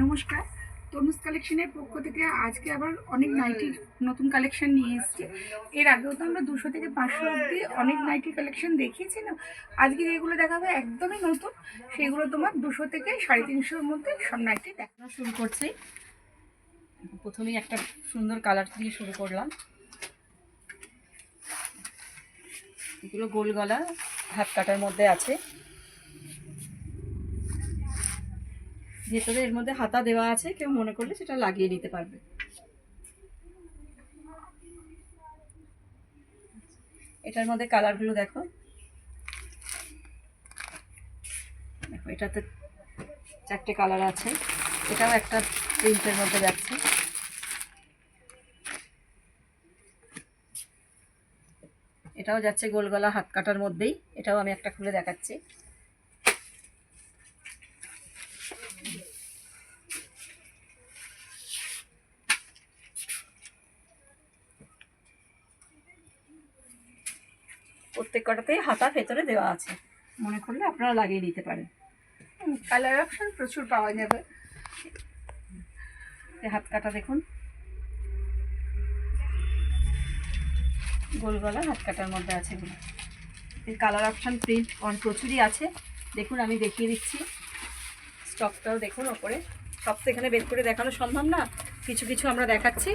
নমস্কার। তনুজ কালেকশনের পক্ষ থেকে আজকে আবার অনেক নাইটি নতুন কালেকশন নিয়ে এসেছি। এর আগেও তো আমরা দুশো থেকে পাঁচশো অব্দি অনেক নাইটি কালেকশন দেখিয়েছিলাম আজকে যেগুলো দেখাবে একদমই নতুন, সেগুলো তোমার দুশো থেকে সাড়ে তিনশোর মধ্যে সব নাইটি দেখানো শুরু করছি। প্রথমেই একটা সুন্দর কালার দিয়ে শুরু করলাম। এগুলো গোল গলা হাত কাটার মধ্যে আছে। ভেতরে এর মধ্যে হাতা দেওয়া আছে, কেউ মনে করলে সেটা লাগিয়ে নিতে পারবে। এটার মধ্যে কালারগুলো দেখো। দেখো, এটাতে চারটে কালার আছে। এটাও একটা প্রিন্টের মধ্যে যাচ্ছে। এটাও যাচ্ছে গোলগলা হাত কাটার মধ্যেই। এটাও আমি একটা খুলে দেখাচ্ছি প্রত্যেক কটাতেই হাতা ভেতরে দেওয়া আছে। মনে করলে আপনারা লাগিয়ে নিতে পারেন। কালার অপশন প্রচুর পাওয়া যাবে। এই হাত কাটা দেখুন। গোল গলা হাত কাটার মধ্যে আছে এগুলো। এই কালার অপশান প্রিন্ট অন প্রচুরই আছে। দেখুন আমি দেখিয়ে দিচ্ছি। স্টকটাও দেখুন ওপরে। সব তো এখানে বের করে দেখানো সম্ভব না। কিছু কিছু আমরা দেখাচ্ছি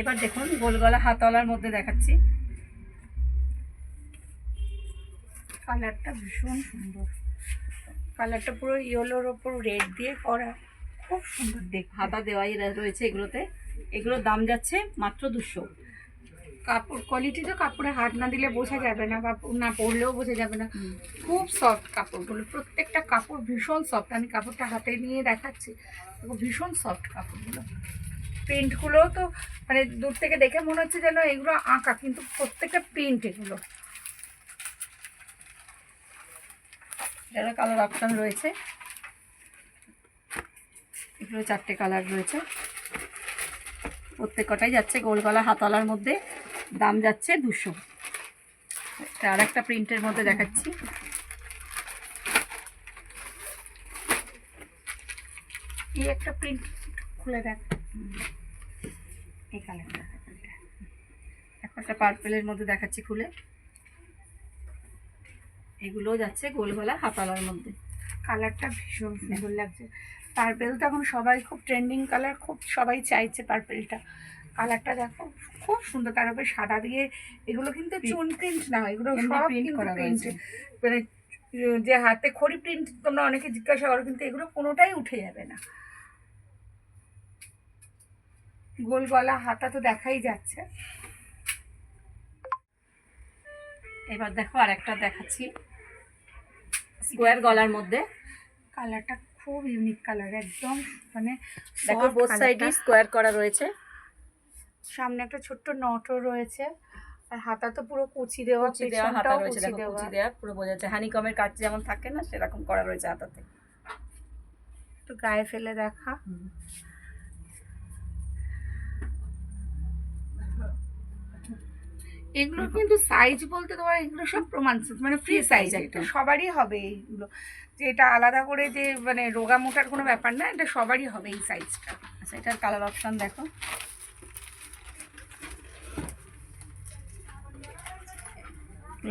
এবার দেখুন গোল গলা হাতওয়ালার মধ্যে দেখাচ্ছি। কালারটা ভীষণ সুন্দর। কালারটা পুরো ইয়েলোর ওপর রেড দিয়ে করা। খুব সুন্দর দেখ হাতা দেওয়াই রয়েছে এগুলোতে। এগুলোর দাম যাচ্ছে মাত্র দুশো। কাপড় কোয়ালিটি তো কাপড়ে হাত না দিলে বোঝা যাবে না বা না পরলেও বোঝা যাবে না। খুব সফট কাপড়গুলো। প্রত্যেকটা কাপড় ভীষণ সফট আমি কাপড়টা হাতে নিয়ে দেখাচ্ছি। ভীষণ সফট কাপড়গুলো। প্রিন্টগুলো তো মানে দূর থেকে দেখে মনে হচ্ছে যেন এগুলো আঁকা, কিন্তু প্রত্যেকটা প্রিন্ট এগুলো। এটারও কালার অপশান রয়েছে, এগুলো চারটে কালার রয়েছে। প্রত্যেক কটাই যাচ্ছে গোল গলা হাতওয়ালার মধ্যে, দাম যাচ্ছে দুশো। আর একটা প্রিন্টের মধ্যে দেখাচ্ছি। এই একটা প্রিন্ট খুলে দেখ। এই কালারটা একটা পার্পেলের মধ্যে দেখাচ্ছি খুলে। এগুলোও যাচ্ছে গোল গলা হাতওয়ালার মধ্যে। কালারটা ভীষণ সুন্দর লাগছে। পার্পেল তো এখন সবাই খুব ট্রেন্ডিং কালার খুব সবাই চাইছে পার্পেলটা। কালারটা দেখো খুব সুন্দর। তার উপরে সাদা দিয়ে এগুলো কিন্তু চুন প্রিন্ট না হয় এগুলো সব করা রয়েছে। মানে যে হাতে খড়ি প্রিন্ট তোমরা অনেকে জিজ্ঞাসা করো কিন্তু এগুলো কোনোটাই উঠে যাবে না। গোল গলা হাতা তো দেখাই যাচ্ছে। এবার দেখো আর একটা দেখাচ্ছি। স্কোয়ার গলার মধ্যে। কালারটা খুব ইউনিক কালার একদম মানে দেখো বোথ। সাইডই স্কোয়ার করা রয়েছে। সামনে একটা ছোট্ট নটও রয়েছে। আর হাতা তো পুরো কুচি দেওয়া কুচি দেওয়া হাতা রয়েছে দেখো কুচি দেওয়া পুরো বোঝা যাচ্ছে। হানিকমের কাজ যেমন থাকে না সেরকম করা রয়েছে হাতাতে। একটু গায়ে ফেলে দেখা। এগুলো কিন্তু সাইজ বলতে তোমার এগুলো সব প্রমাণ মানে ফ্রি সাইজ একটা। সবারই হবে এইগুলো। যে এটা আলাদা করে যে মানে রোগা মোটার কোনো ব্যাপার না এটা সবারই হবে এই সাইজটা আচ্ছা এটার কালার অপশন দেখো।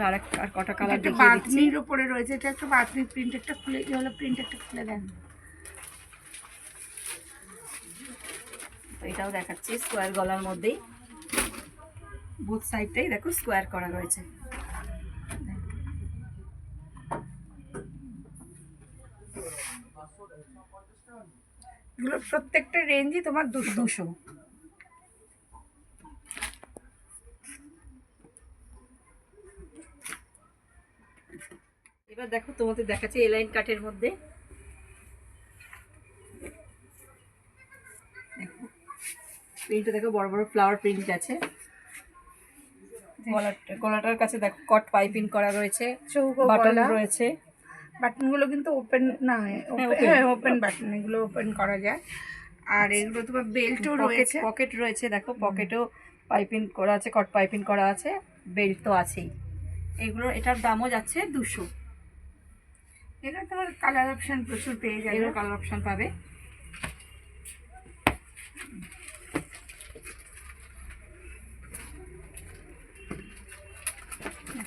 আর এক- আর কটা কালার একটা দেখিয়ে উপরে রয়েছে এটা একটা বাতনির প্রিন্ট একটা খুলে হলো প্রিন্ট একটা খুলে দেন। এটাও দেখাচ্ছি স্কোয়ার গলার মধ্যেই। বুথ সাইডটাই দেখো স্কোয়ার করা রয়েছে। প্রত্যেকটা রেঞ্জই তোমার দুশো। এবার দেখো তোমাদের দেখাচ্ছি এলাইন কাটের মধ্যে। দেখো দেখো বড় বড় ফ্লাওয়ার প্রিন্ট আছে। গলাটার কাছে দেখো কট পাইপিং করা রয়েছে চৌকো বাটন রয়েছে। বাটনগুলো কিন্তু ওপেন না। হ্যাঁ ওপেন বাটন এগুলো ওপেন করা যায়। আর এগুলো তোমার বেল্টও রয়েছে। পকেট রয়েছে দেখো পকেটও পাইপিং করা আছে কট পাইপিং করা আছে বেল্ট তো আছেই। এগুলো এটার দামও যাচ্ছে দুশো। এগুলো তোমার কালার অপশন প্রচুর পেয়ে যাবে। এগুলো কালার অপশন পাবে।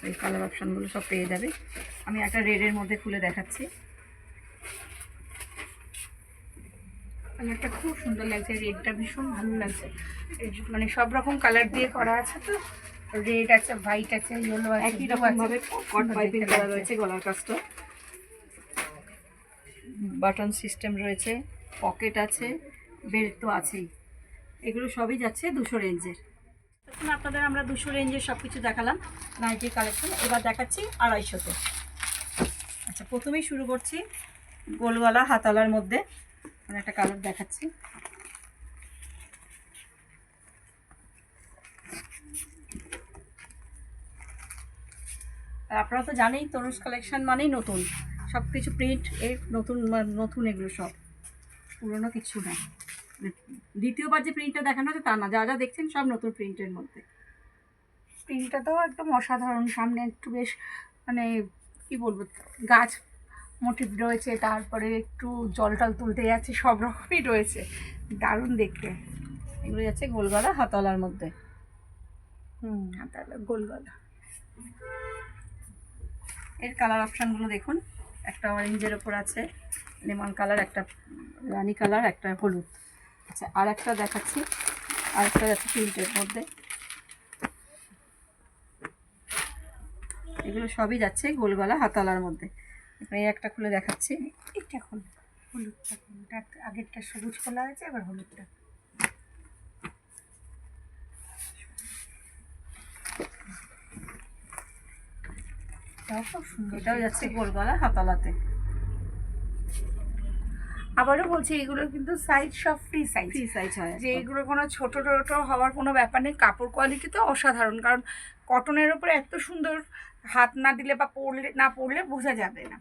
এই কালার অপশনগুলো সব পেয়ে যাবে। আমি একটা রেডের মধ্যে খুলে দেখাচ্ছি। কালারটা খুব সুন্দর লাগছে রেডটা ভীষণ ভালো লাগছে। মানে সব রকম কালার দিয়ে করা আছে তো। রেড আছে হোয়াইট আছে ইয়েলো আছে একই blue রকম ভাবে কট পাইপিং করা রয়েছে গলার কাজটা। বাটন সিস্টেম রয়েছে পকেট আছে বেল্ট তো আছেই। এগুলো সবই যাচ্ছে দুশো রেঞ্জের আপনাদের আমরা দুশো রেঞ্জের সব কিছু দেখালাম নাইটি কালেকশন এবার দেখাচ্ছি আড়াইশোতে। আচ্ছা প্রথমেই শুরু করছি গোলওয়ালা হাতালার মধ্যে। মানে একটা কালার দেখাচ্ছি। আর আপনারা তো জানেই তরুষ কালেকশন মানেই নতুন। সব কিছু প্রিন্ট এর নতুন নতুন এগুলো সব। পুরনো কিছু না। দ্বিতীয়বার যে প্রিন্টটা দেখানো হচ্ছে তা না, যা যা দেখছেন সব নতুন প্রিন্টের মধ্যে। প্রিন্টটা তো একদম অসাধারণ, সামনে একটু বেশ মানে কি বলব, গাছ মোটিভ রয়েছে, তারপরে একটু জল টল তুলতে যাচ্ছে, সব রকমই রয়েছে। দারুণ দেখতে। এগুলো যাচ্ছে গোলগলা হাতলার মধ্যে। হুম তাহলে গোলগলা। এর কালার অপশানগুলো দেখুন। একটা অরেঞ্জের ওপর আছে লেমন কালার একটা রানি কালার একটা হলুদ। আচ্ছা আর একটা দেখাচ্ছি। আর একটা যাচ্ছে প্রিন্টের মধ্যে। এগুলো সবই যাচ্ছে গোলগলা হাতালার মধ্যে। এই একটা খুলে দেখাচ্ছি। এটা এখন হলুদটা কোনটা আগেরটা সবুজ কলা আছে এবার হলুদটা এটাও যাচ্ছে গোলগলা হাতালাতে। আবারও বলছি এগুলো কিন্তু সাইজ সব ফ্রি সাইজ ফ্রি সাইজ হয়। যে এগুলো কোনো ছোট ছোট হওয়ার কোনো ব্যাপার নেই কাপড় কোয়ালিটি তো অসাধারণ কারণ কটনের উপরে এত সুন্দর হাত না দিলে বা পরলে না পরলে বোঝা যাবে না।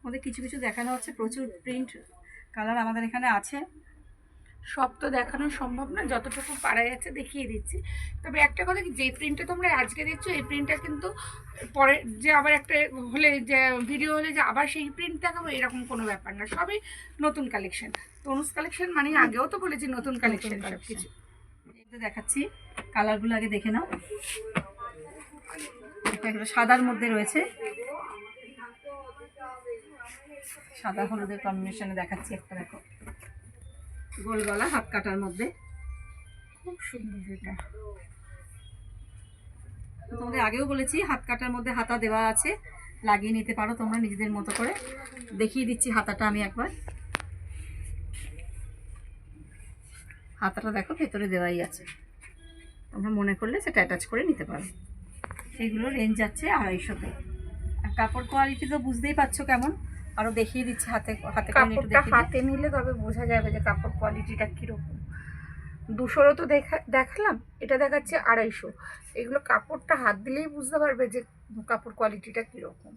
আমাদের কিছু কিছু দেখানো হচ্ছে প্রচুর প্রিন্ট কালার আমাদের এখানে আছে। সব তো দেখানো সম্ভব না যতটুকু পারা যাচ্ছে দেখিয়ে দিচ্ছি। তবে একটা কথা কি যে প্রিন্টটা তোমরা আজকে দেখছ এই প্রিন্টটা কিন্তু পরে যে আবার একটা হলে যে ভিডিও হলে যে আবার সেই প্রিন্ট দেখাবো এরকম কোনো ব্যাপার না সবই নতুন কালেকশন তনুজ কালেকশন মানে আগেও তো বলেছি নতুন কালেকশন সব কিছু দেখাচ্ছি কালারগুলো আগে দেখে নাও। এগুলো সাদার মধ্যে রয়েছে। সাদা হলুদের কম্বিনেশনে দেখাচ্ছি একটা দেখো। গোল গলা হাত কাটার মধ্যে। খুব সুন্দর এটা। তোমাদের আগেও বলেছি, হাত কাটার মধ্যে হাতা দেওয়া আছে। লাগিয়ে নিতে পারো তোমরা নিজেদের মতো করে। দেখিয়ে দিচ্ছি হাতাটা আমি একবার। হাতাটা দেখো, ভেতরে দেওয়াই আছে। তোমরা মনে করলে সেটা অ্যাটাচ করে নিতে পারো। সেইগুলো রেঞ্জ যাচ্ছে আড়াইশোতে। আর কাপড় কোয়ালিটি তো বুঝতেই পারছ কেমন। আরও দেখিয়ে দিচ্ছি হাতে হাতে কাপড়টা হাতে নিলে তবে বোঝা যাবে যে কাপড় কোয়ালিটিটা কীরকম। দুশোরও তো দেখা দেখালাম এটা দেখাচ্ছে আড়াইশো। এগুলো কাপড়টা হাত দিলেই বুঝতে পারবে যে কাপড় কোয়ালিটিটা কীরকম।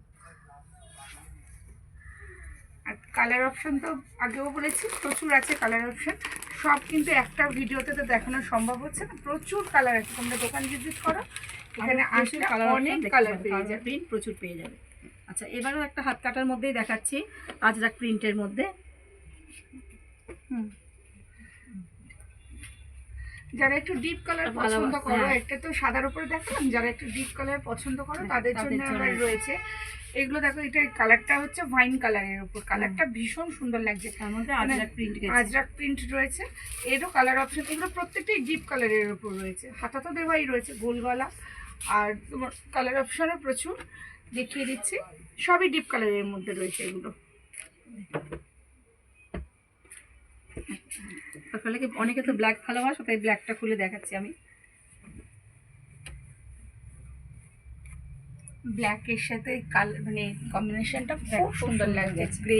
আর কালার অপশন তো আগেও বলেছি প্রচুর আছে কালার অপশন সব কিন্তু একটা ভিডিওতে তো দেখানো সম্ভব হচ্ছে না। প্রচুর কালার আছে তোমরা দোকান ভিজিট করো এখানে আসলে অনেক কালার পেয়ে যাবে। প্রচুর পেয়ে যাবে। আচ্ছা এবারও একটা হাত কাটার মধ্যেই দেখাচ্ছি আজরাক প্রিন্টের মধ্যে। হুম। যারা একটু ডিপ কালার পছন্দ করো হ্যাঁ। একটা তো সাদার উপরে দেখালাম যারা একটু ডিপ কালার পছন্দ করো হ্যাঁ, তাদের জন্য আবার রয়েছে। এগুলো দেখো এটার কালারটা হচ্ছে ওয়াইন কালারের উপর। কালারটা ভীষণ সুন্দর লাগছে। তার মধ্যে মানে আজরাক প্রিন্ট আজরাক প্রিন্ট রয়েছে। এরও কালার অপশন এগুলো প্রত্যেকটাই ডিপ কালারের উপর রয়েছে। হাতা তো দেওয়াই রয়েছে গোল গলা আর তোমার কালার অপশনও প্রচুর। দেখিয়ে দিচ্ছি। সবই ডিপ কালারের মধ্যে রয়েছে এগুলো। তাহলে কি অনেকে তো ব্ল্যাক ভালোবাসো তাই ব্ল্যাকটা খুলে দেখাচ্ছি আমি। ব্ল্যাকের সাথে কাল মানে কম্বিনেশনটা খুব সুন্দর লাগছে। গ্রে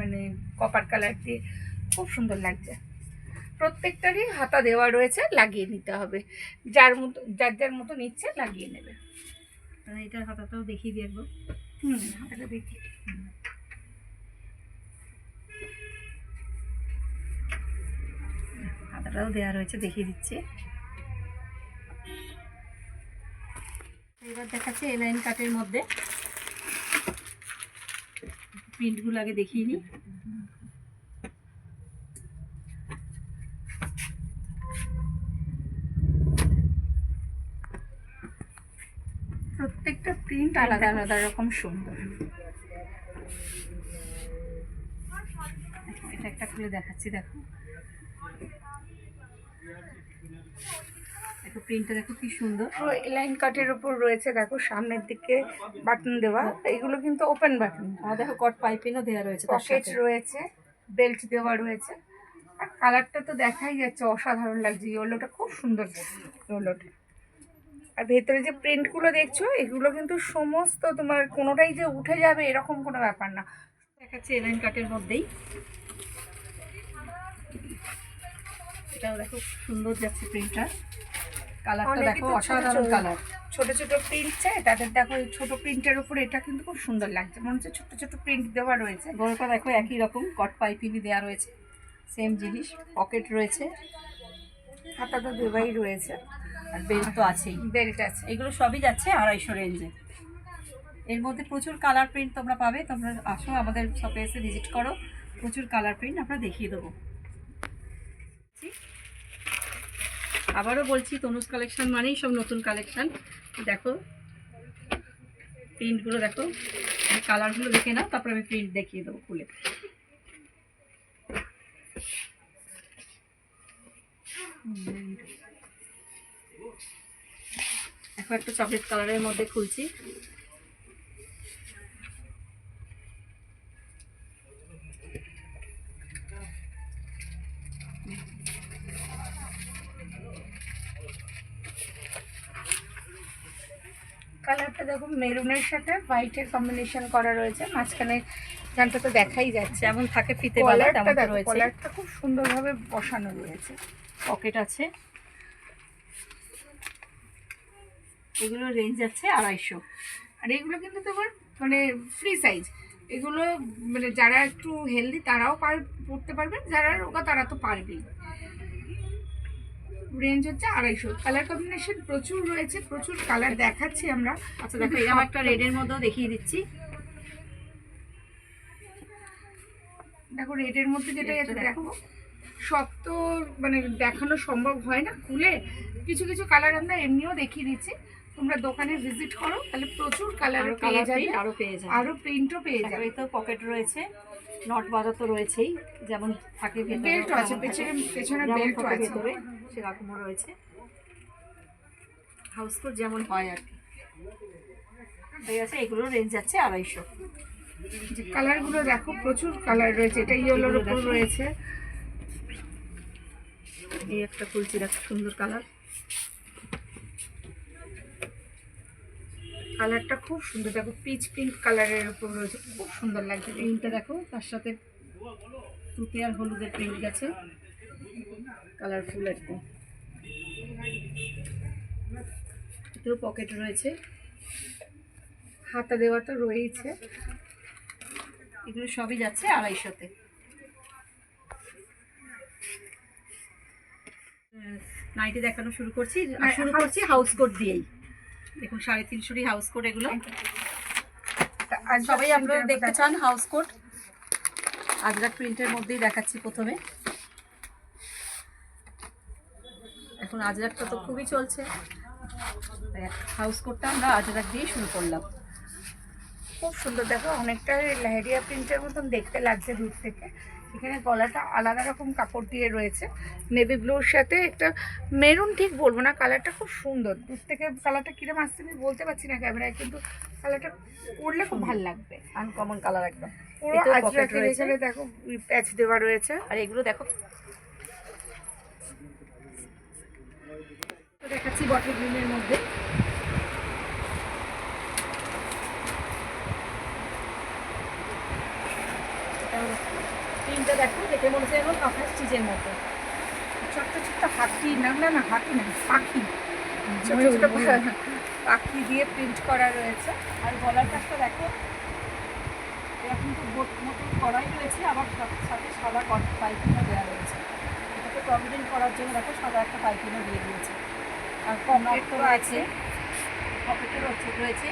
মানে কপার কালার দিয়ে খুব সুন্দর লাগছে। প্রত্যেকটারই হাতা দেওয়া রয়েছে লাগিয়ে নিতে হবে। যার মতো যার যার মতো নিচ্ছে লাগিয়ে নেবে। তাহলে এটার হাতাটাও দেখিয়ে দিয়ে একবার। হুম। হাতাটা দেখি। হাতাটাও দেওয়া রয়েছে দেখিয়ে দিচ্ছি। এবার দেখাচ্ছে এ লাইন কাটের মধ্যে। প্রিন্টগুলো আগে দেখিয়ে নিই প্রত্যেকটা প্রিন্ট আলাদা। আলাদা রকম সুন্দর। এটা একটা খুলে দেখাচ্ছি দেখো। দেখো প্রিন্টটা দেখো কি সুন্দর। লাইন কাটের উপর রয়েছে দেখো সামনের দিকে বাটন দেওয়া। এগুলো কিন্তু ওপেন বাটন আর দেখো কট পাইপিনও দেওয়া রয়েছে পকেট রয়েছে বেল্ট দেওয়া রয়েছে। আর কালারটা তো দেখাই যাচ্ছে অসাধারণ লাগছে। ইয়েলোটা খুব সুন্দর ইয়েলোটা আর ভেতরে যে প্রিন্টগুলো দেখছ এগুলো কিন্তু সমস্ত তোমার কোনোটাই যে উঠে যাবে এরকম কোনো ব্যাপার না। দেখাচ্ছে এলাইন কাটের মধ্যেই। এটাও দেখো সুন্দর যাচ্ছে প্রিন্টটা কালারটা দেখো অসাধারণ কালার ছোট ছোট প্রিন্ট চাই তাদের দেখো এই ছোট প্রিন্টের উপরে এটা কিন্তু খুব সুন্দর লাগছে। মনে হচ্ছে ছোট ছোট প্রিন্ট দেওয়া রয়েছে। দেখো একই রকম কট পাইপিনি দেওয়া রয়েছে। সেম জিনিস পকেট রয়েছে। হাতা তো দেওয়াই রয়েছে। আর বেল্ট তো আছেই। বেল্ট আছে। এগুলো সবই যাচ্ছে আড়াইশো রেঞ্জে। এর মধ্যে প্রচুর কালার প্রিন্ট তোমরা পাবে। তোমরা আসো আমাদের শপে এসে ভিজিট করো। প্রচুর কালার প্রিন্ট আমরা দেখিয়ে দেবো। আবারও বলছি তনুজ কালেকশন মানেই সব নতুন কালেকশন দেখো প্রিন্টগুলো দেখো কালারগুলো দেখে নাও তারপরে আমি প্রিন্ট দেখিয়ে দেবো খুলে। দেখো একটা চকলেট কালারের মধ্যে খুলছি। কালারটা দেখো মেরুনের সাথে হোয়াইটের কম্বিনেশন করা রয়েছে। মাঝখানে গানটা তো দেখাই যাচ্ছে। যেমন থাকে ফিতে কলারটা খুব সুন্দরভাবে বসানো রয়েছে। পকেট আছে। এগুলো রেঞ্জ আছে আড়াইশো। আর এগুলো কিন্তু তোমার মানে ফ্রি সাইজ এগুলো মানে যারা একটু হেলদি তারাও পার পড়তে পারবে যারা রোগা তারা তো পারবেই। রেঞ্জ হচ্ছে আড়াইশো। কালার কম্বিনেশন প্রচুর রয়েছে প্রচুর কালার দেখাচ্ছি আমরা। আচ্ছা দেখো এরকম একটা রেডের মধ্যেও দেখিয়ে দিচ্ছি। দেখো রেডের মধ্যে যেটা আছে দেখো। দেখো সব তো মানে দেখানো সম্ভব হয় না। খুলে কিছু কিছু কালার আমরা এমনিও দেখিয়ে দিচ্ছি। তোমরা দোকানে ভিজিট করো তাহলে প্রচুর কালার পেয়ে যাবে আরও পেয়ে যাবে। আরও প্রিন্টও পেয়ে যাবে। তো পকেট রয়েছে নট বাঁধা তো রয়েছেই যেমন থাকে বেল্টও আছে পেছনে পেছনে থাকে আছে। ভেতরে সেরকমও রয়েছে। হাউস কোট যেমন হয় আর কি। ঠিক আছে এগুলো রেঞ্জ যাচ্ছে আড়াইশো। যে কালারগুলো দেখো প্রচুর কালার রয়েছে এটা ইয়েলোর উপর রয়েছে। এই একটা খুলছি দেখো সুন্দর কালার কালারটা খুব সুন্দর। দেখো পিচ পিঙ্ক কালারের উপর রয়েছে। খুব সুন্দর লাগছে। প্রিন্টটা দেখো। তার সাথে তুতে আর হলুদের প্রিন্ট গেছে। কালারফুল একদম এতেও পকেট রয়েছে। হাতা দেওয়া তো রয়েছে এগুলো সবই যাচ্ছে আড়াইশোতে। নাইটি দেখানো শুরু করছি। হ্যাঁ, শুরু করছি হাউস কোট দিয়েই। দেখুন সাড়ে তিনশোরই হাউস কোট এগুলো। সবাই আপনারা দেখতে চান হাউস কোট আজরাক প্রিন্টের মধ্যেই দেখাচ্ছি প্রথমে। এখন আজরাকটা তো খুবই চলছে। হাউস কোটটা আমরা আজরাক দিয়ে শুরু করলাম। খুব সুন্দর। দেখো অনেকটা লেহেরিয়া প্রিন্টের মতন দেখতে লাগছে দূর থেকে। এখানে গলাটা আলাদা রকম কাপড় দিয়ে রয়েছে। নেভি ব্লুর সাথে একটা মেরুন ঠিক বলব না কালারটা খুব সুন্দর। দূর থেকে কালারটা কিরম আসছে আমি বলতে পারছি না ক্যামেরায় কিন্তু কালারটা পরলে খুব ভালো লাগবে। আনকমন কালার একদম। পুরো আজরাকের এখানে দেখো প্যাচ দেওয়া রয়েছে। আর এগুলো দেখো। তো দেখাচ্ছি বটল গ্রিনের মধ্যে। প্রিন্টটা দেখো দেখে মনে হচ্ছে এখন কাঁথা স্টিচের মতো। ছোট্ট ছোট্ট হাতি না না না হাতি না পাখি। ছোট ছোট পাখি দিয়ে প্রিন্ট করা রয়েছে। আর গলার কাজটা দেখো এরকম তো বোট মতো করাই রয়েছে আবার সাথে সাদা কট দেওয়া রয়েছে। এটাকে প্রভিডেন্ট করার জন্য দেখো সাদা একটা পাইপিংও দিয়ে দিয়েছে। আর পকেট তো আছে। পকেটও রয়েছে।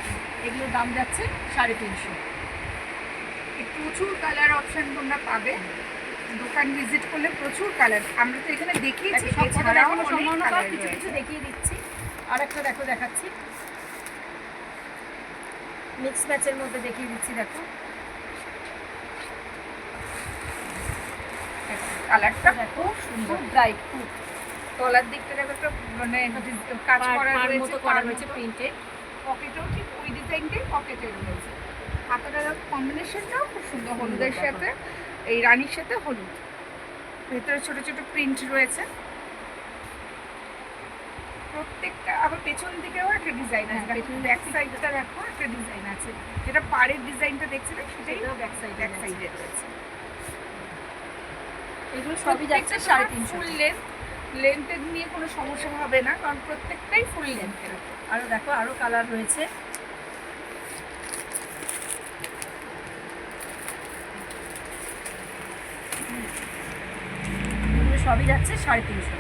এগুলোর দাম যাচ্ছে সাড়ে তিনশো। প্রচুর কালার অপশন তোমরা পাবে। দোকান ভিজিট করলে প্রচুর কালার আমরা তো এখানে দেখিয়েছি এছাড়াও অনেক কিছু কিছু দেখিয়ে দিচ্ছি। আর একটা দেখো দেখাচ্ছি। মিক্স ম্যাচের মধ্যে দেখিয়ে দিচ্ছি দেখো। কালারটা দেখো খুব সুন্দর। ব্রাইট খুব। তলার দিকটা দেখো একটা মানে কাজ পাড়- করা পাড় রয়েছে করা রয়েছে প্রিন্টে পকেটেও ঠিক ওই ডিজাইনটাই পকেটে রয়েছে। হাতাটা কম্বিনেশনটাও খুব সুন্দর হলুদের সাথে। এই রানীর সাথে হলুদ। ভেতরে ছোট ছোট প্রিন্ট রয়েছে। প্রত্যেকটা আবার পেছন দিকেও একটা ডিজাইন আছে। হ্যাঁ, ব্যাক সাইডটা দেখো একটা ডিজাইন আছে। যেটা পাড়ের ডিজাইনটা দেখছিলে সেটাই ব্যাক সাইড ব্যাক সাইডে রয়েছে। এগুলো সবই যাচ্ছে সাড়ে তিনশো ফুল লেন্থ লেন্থের নিয়ে কোনো সমস্যা হবে না কারণ প্রত্যেকটাই ফুল লেন্থের আরও দেখো আরও কালার রয়েছে এগুলো সবই যাচ্ছে সাড়ে তিনশো।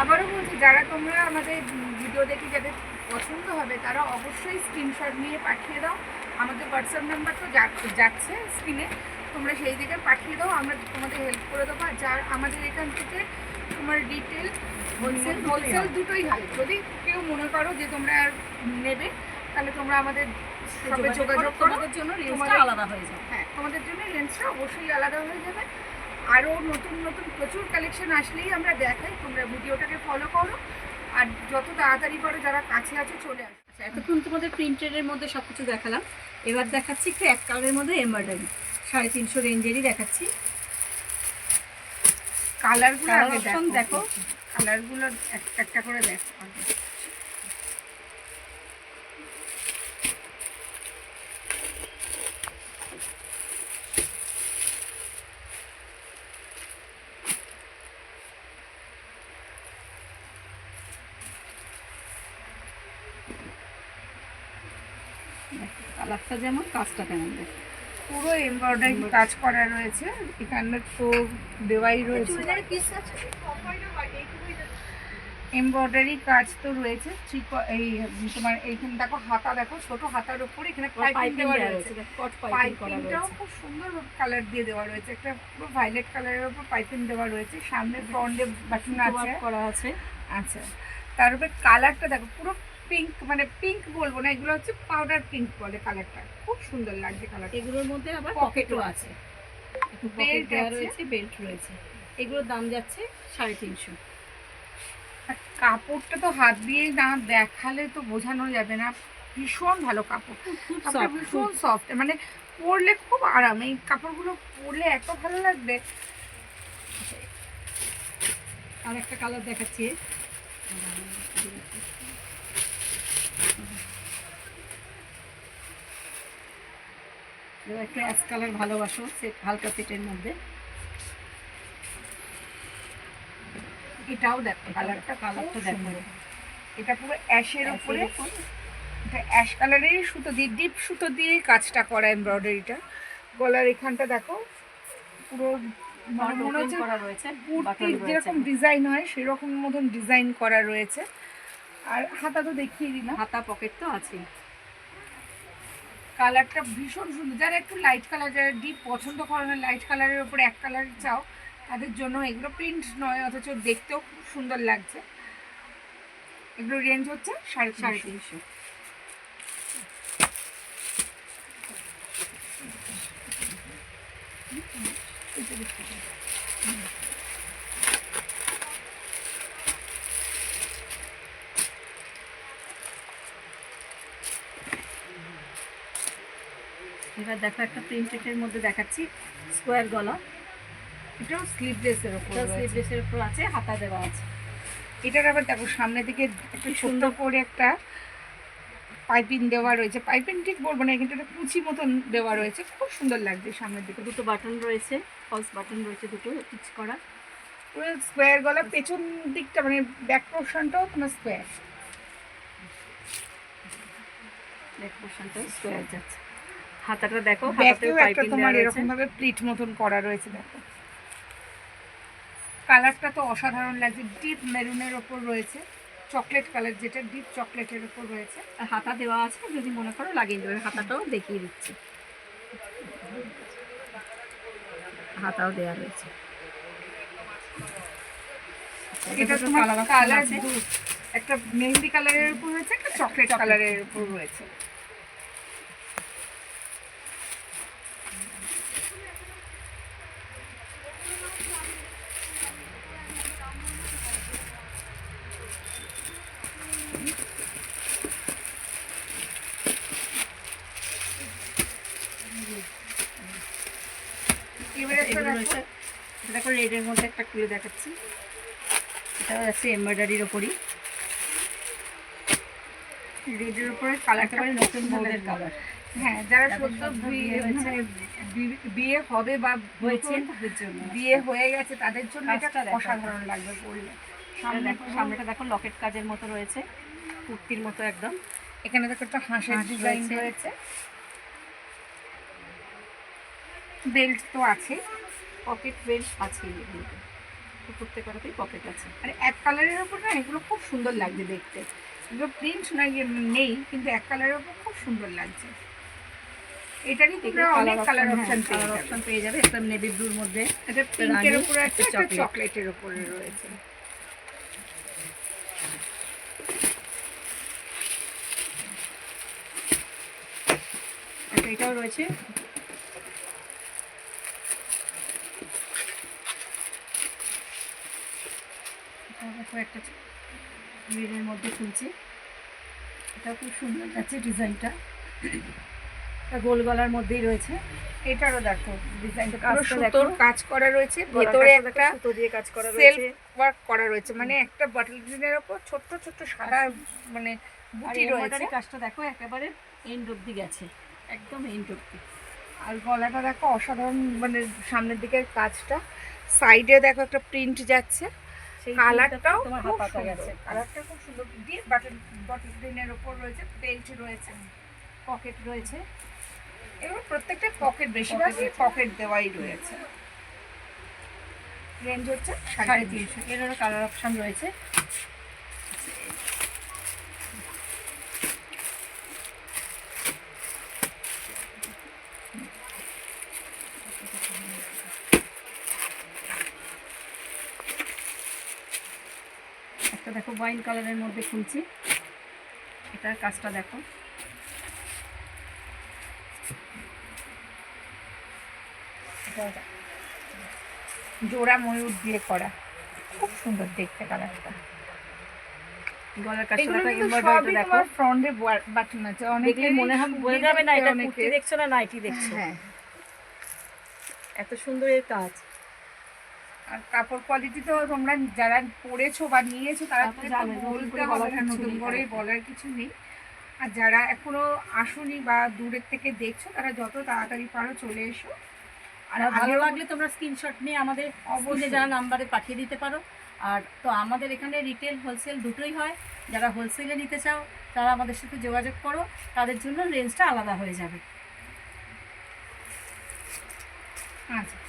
আবারও বলছি যারা তোমরা আমাদের ভিডিও দেখে যাদের পছন্দ হবে তারা অবশ্যই স্ক্রিনশট নিয়ে পাঠিয়ে দাও। আমাদের হোয়াটসঅ্যাপ নাম্বার তো যাচ্ছে স্ক্রিনে তোমরা সেই দিকে পাঠিয়ে দাও আমরা তোমাদের হেল্প করে দেবো। আর যার আমাদের এখান থেকে তোমার ডিটেল হোলসেল হোলসেল দুটোই হয় যদি কেউ মনে করো যে তোমরা নেবে তাহলে তোমরা আমাদের যোগাযোগ করো। তোমাদের জন্য রেঞ্জটা আলাদা হয়ে যাবে। হ্যাঁ তোমাদের জন্য রেঞ্জটা অবশ্যই আলাদা হয়ে যাবে। আরও নতুন নতুন প্রচুর কালেকশন আসলেই আমরা দেখাই তোমরা ভিডিওটাকে ফলো করো। আর যত তাড়াতাড়ি করো যারা কাছে আছে চলে আসো। আচ্ছা এতক্ষণ তোমাদের প্রিন্টেডের মধ্যে সব কিছু দেখালাম। এবার দেখাচ্ছি একটু এক কালারের মধ্যে এমব্রয়ডারি সাড়ে তিনশো রেঞ্জেরই দেখাচ্ছি। কালারগুলো দেখো। কালারগুলো একটা একটা করে দেখো আগে। কালারটা যেমন কাজটা তেমন দেখো। পুরো এমব্রয়ডারি কাজ করা রয়েছে এখানে তো দেওয়াই রয়েছে। এমব্রয়ডারি কাজ তো রয়েছে থ্রি এই তোমার এইখানে দেখো হাতা দেখো ছোট হাতার উপর এখানে পাইপিং দেওয়া রয়েছে। পাইপিংটাও খুব সুন্দর কালার দিয়ে দেওয়া রয়েছে একটা পুরো ভাইলেট কালারের উপর পাইপিং দেওয়া রয়েছে সামনে ফ্রন্টে বাটন আছে। করা আছে। আচ্ছা তার উপরে কালারটা দেখো পুরো পিঙ্ক মানে পিঙ্ক বলব না এগুলো হচ্ছে পাউডার পিঙ্ক বলে কালারটা খুব সুন্দর লাগছে কালারটা এগুলোর মধ্যে আবার পকেটও আছে। বেল্ট রয়েছে বেল্ট রয়েছে। এগুলোর দাম যাচ্ছে সাড়ে তিনশো। আর কাপড়টা তো হাত দিয়ে না দেখালে তো বোঝানো যাবে না। ভীষণ ভালো কাপড়। খুব ভীষণ সফট মানে পরলে খুব আরাম। এই কাপড়গুলো পরলে এত ভালো লাগবে। আর একটা কালার দেখাচ্ছি। একটা অ্যাশ কালার ভালোবাসো সেট হালকা সেটের মধ্যে। এটাও দেখো কালারটা কালারটা দেখো। এটা পুরো অ্যাশের উপরে। এটা অ্যাশ কালারেরই সুতো দিয়ে ডিপ সুতো দিয়ে কাজটা করা এমব্রয়ডারিটা। গলার এখানটা দেখো পুরো মানে হচ্ছে যেরকম ডিজাইন হয় সেরকম মতন ডিজাইন করা রয়েছে। আর হাতা তো দেখিয়ে দিলাম। হাতা পকেট তো আছে কালারটা ভীষণ সুন্দর। যারা একটু লাইট কালার যারা ডিপ পছন্দ করে না লাইট কালারের উপরে এক কালার চাও তাদের জন্য এগুলো প্রিন্ট নয় অথচ দেখতেও খুব সুন্দর লাগছে। এগুলো রেঞ্জ হচ্ছে সাড়ে সাড়ে সাড়ে তিনশো। এবার দেখো একটা প্রিন্টেডের মধ্যে দেখাচ্ছি স্কোয়ার গলা। এটাও স্লিভলেসের ওপর। স্লিভলেসের উপর আছে হাতা দেওয়া আছে। এটার আবার দেখো সামনে দিকে একটু সুন্দর করে একটা পাইপিং দেওয়া রয়েছে। পাইপিং ঠিক বলব না এখানটা একটা কুচি মতন দেওয়া রয়েছে। খুব সুন্দর লাগছে সামনের দিকে। দুটো বাটন রয়েছে ফলস বাটন রয়েছে দুটো পিচ করা। পুরো স্কোয়ার গলা পেছন দিকটা মানে ব্যাক পোর্শনটাও তোমার স্কোয়ার নেক পোর্শনটা স্কোয়ার যাচ্ছে। হাতাটা দেখো হাতাতেও পাইপিং তোমার এরকম ভাবে প্লিট মতন করা রয়েছে দেখো। কালারটা তো অসাধারণ লাগছে ডিপ মেরুনের ওপর রয়েছে। চকলেট কালার যেটা ডিপ চকলেটের ওপর রয়েছে। আর হাতা দেওয়া আছে যদি মনে করো লাগিয়ে দেবে হাতাটাও দেখিয়ে দিচ্ছি। হাতাও দেওয়া রয়েছে। এটা তোমার কালার একটা মেহেন্দি কালারের উপর রয়েছে একটা চকলেট কালারের উপর রয়েছে এবারে একটা এগুলো দেখো। রয়েছে এটা দেখো রেডের মধ্যে একটা খুলে দেখাচ্ছি। এটাও আছে এমব্রয়ডারির ওপরই। রেডের উপরে কালারটা একেবারে নতুন বউদের কালার। হ্যাঁ যারা সদ্য বিয়ে। মানে বিয়ে হবে বা হয়েছে। বিয়ে হয়ে গেছে তাদের জন্য এটা অসাধারণ লাগবে সামনে সামনেটা দেখো লকেট কাজের মতো রয়েছে কুর্তির মতো একদম। এখানে দেখো একটা হাঁসের ডিজাইন রয়েছে। বেল্ট তো আছে পকেট বেল্ট আছে প্রত্যেকটাতেই পকেট আছে। আর এক কালারের উপর না এগুলো খুব সুন্দর লাগছে দেখতে। এগুলো প্রিন্ট না নেই কিন্তু এক কালারের উপর খুব সুন্দর লাগছে। এটারই তোমরা অনেক কালার অপশন পেয়ে অপশন পেয়ে যাবে একটা নেভি ব্লুর মধ্যে এটা পিঙ্কের রানী, উপরে একটা একটা একটা চকলেটের উপরে রয়েছে। একটা এটাও রয়েছে। দেখো একটা রেডের মধ্যে খুলছি এটা খুব সুন্দর যাচ্ছে ডিজাইনটা। এটা গোল গলার মধ্যেই রয়েছে। এটারও দেখো ডিজাইনটা। সুতোর কাজ করা রয়েছে ভেতরে একটা সুতো দিয়ে কাজ করা রয়েছে। ওয়ার্ক করা রয়েছে। মানে একটা বটল গ্রিনের ওপর ছোট্ট ছোট্ট সাদা মানে বুটি রয়েছে। কাজটা দেখো একেবারে এন্ড অব্দি গেছে। একদম এন্ড অব্দি। আর গলাটা দেখো অসাধারণ মানে সামনের দিকের কাজটা। সাইডে দেখো একটা প্রিন্ট যাচ্ছে। কালারটাও খুব সুন্দর। কালারটা খুব সুন্দর। দিয়ে বাটন বটল গ্রিনের ওপর রয়েছে বেল্ট রয়েছে পকেট রয়েছে। এবার প্রত্যেকটা পকেট বেশিরভাগই পকেট দেওয়াই রয়েছে। রেঞ্জ হচ্ছে সাড়ে তিনশো এরও কালার অপশন রয়েছে। দেখো ওয়াইন কালারের মধ্যে খুলছি। এটার কাজটা দেখো। জোড়া ময়ূর দিয়ে করা। খুব সুন্দর দেখতে কালারটা গলার কাজটা দেখো কিন্তু এমব্রয়ডারিটা সবই দেখো। ফ্রন্টে বাটন আছে। অনেকে মনে যাবে না এটা কুর্তি দেখছ না নাইটি দেখছ। হ্যাঁ। এত সুন্দর এর কাজ। আর কাপড় কোয়ালিটি তো তোমরা যারা পরেছো বা নিয়েছো তারা বলতে হবে না, নতুন করে বলার কিছু নেই আর যারা এখনও আসুনি বা দূরের থেকে দেখছ তারা যত তাড়াতাড়ি পারো চলে এসো। আর ভালো লাগলে তোমরা স্ক্রিনশট নিয়ে আমাদের। অবশ্যই। যারা নাম্বারে পাঠিয়ে দিতে পারো। আর তো আমাদের এখানে রিটেল হোলসেল দুটোই হয়। যারা হোলসেলে নিতে চাও তারা আমাদের সাথে যোগাযোগ করো। তাদের জন্য রেঞ্জটা আলাদা হয়ে যাবে। আচ্ছা।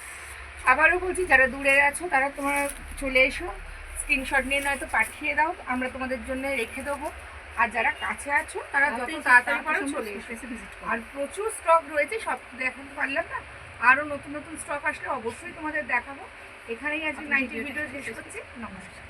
আবারও বলছি যারা দূরে আছো তারা তোমরা চলে এসো স্ক্রিনশট নিয়ে নয়তো পাঠিয়ে দাও আমরা তোমাদের জন্য রেখে দেবো। আর যারা কাছে আছো তারা যত তাড়াতাড়ি পারো চলে এসো। আর প্রচুর স্টক রয়েছে সব দেখাতে পারলাম না। আরও নতুন নতুন স্টক আসলে অবশ্যই তোমাদের দেখাবো। এখানেই আজকে নাইনটি ভিডিও শেষ শেষ করছি। নমস্কার।